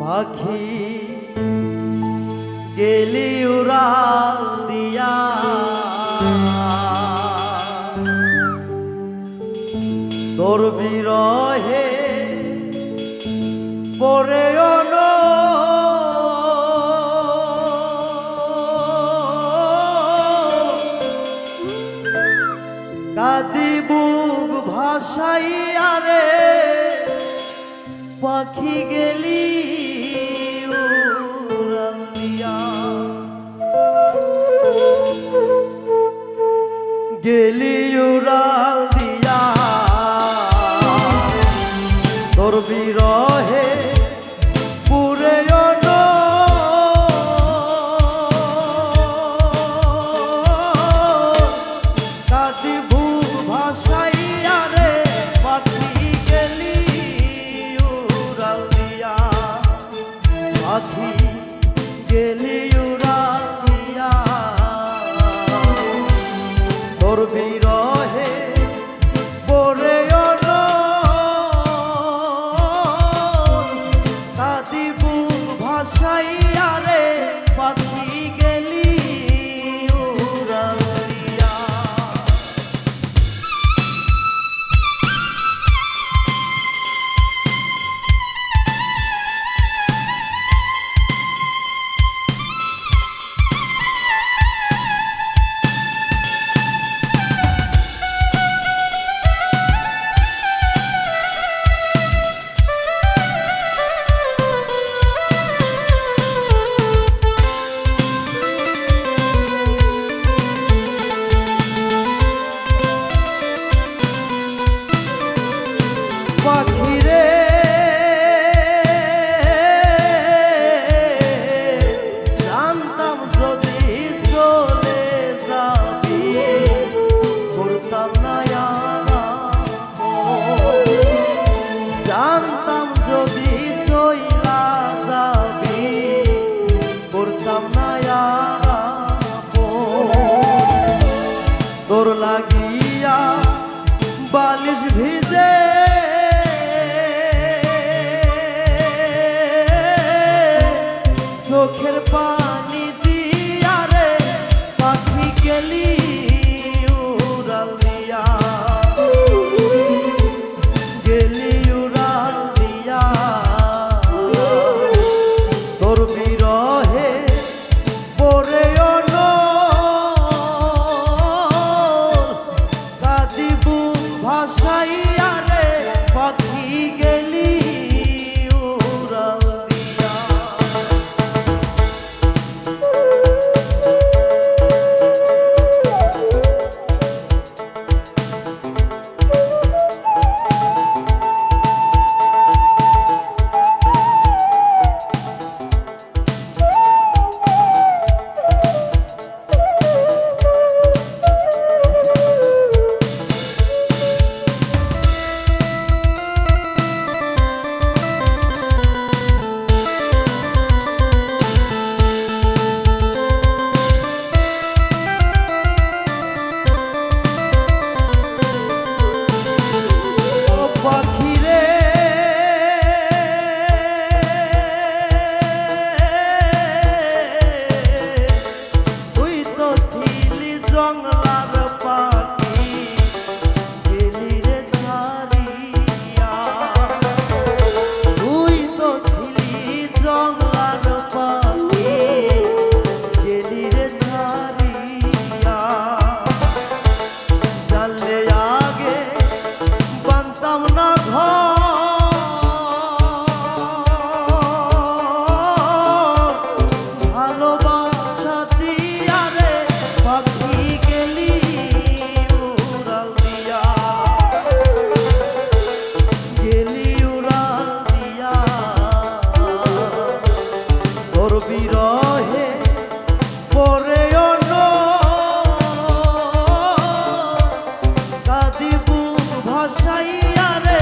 পাখি গেলি উড়াল দিয়া। তোর বিরহে পরে অনা বাসাইয়ারে পাখি গেলি গেলি উড়াল দিয়া তোর বিরহে সাথী গেলে আরে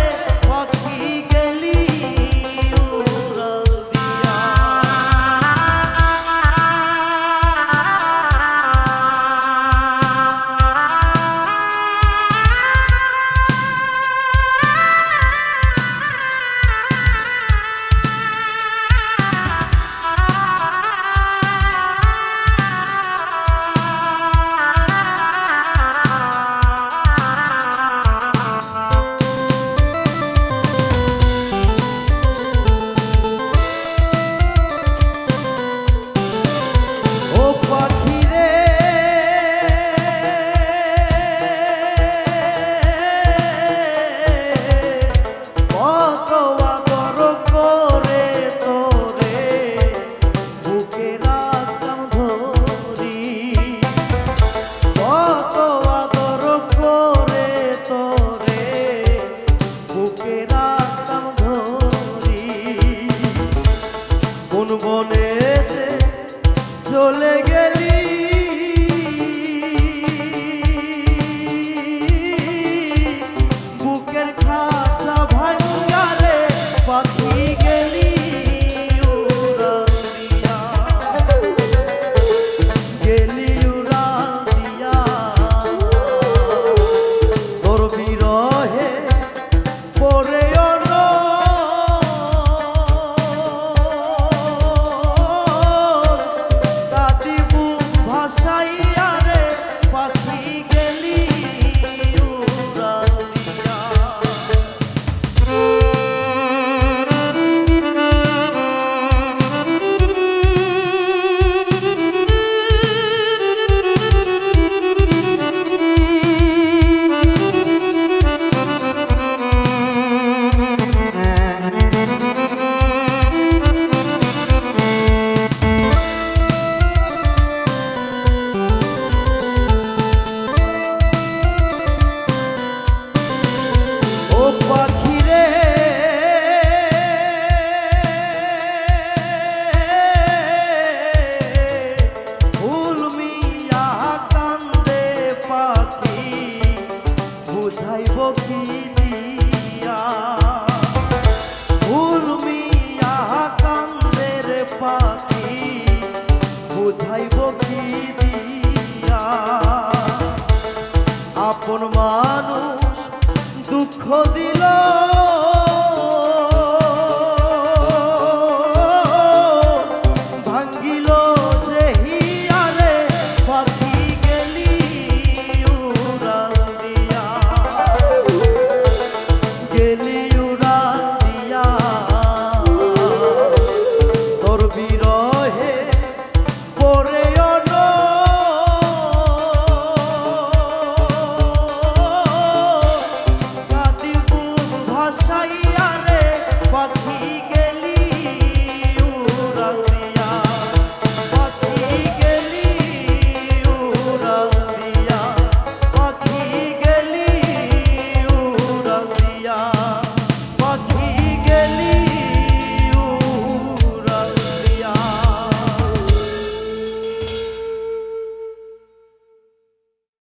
me the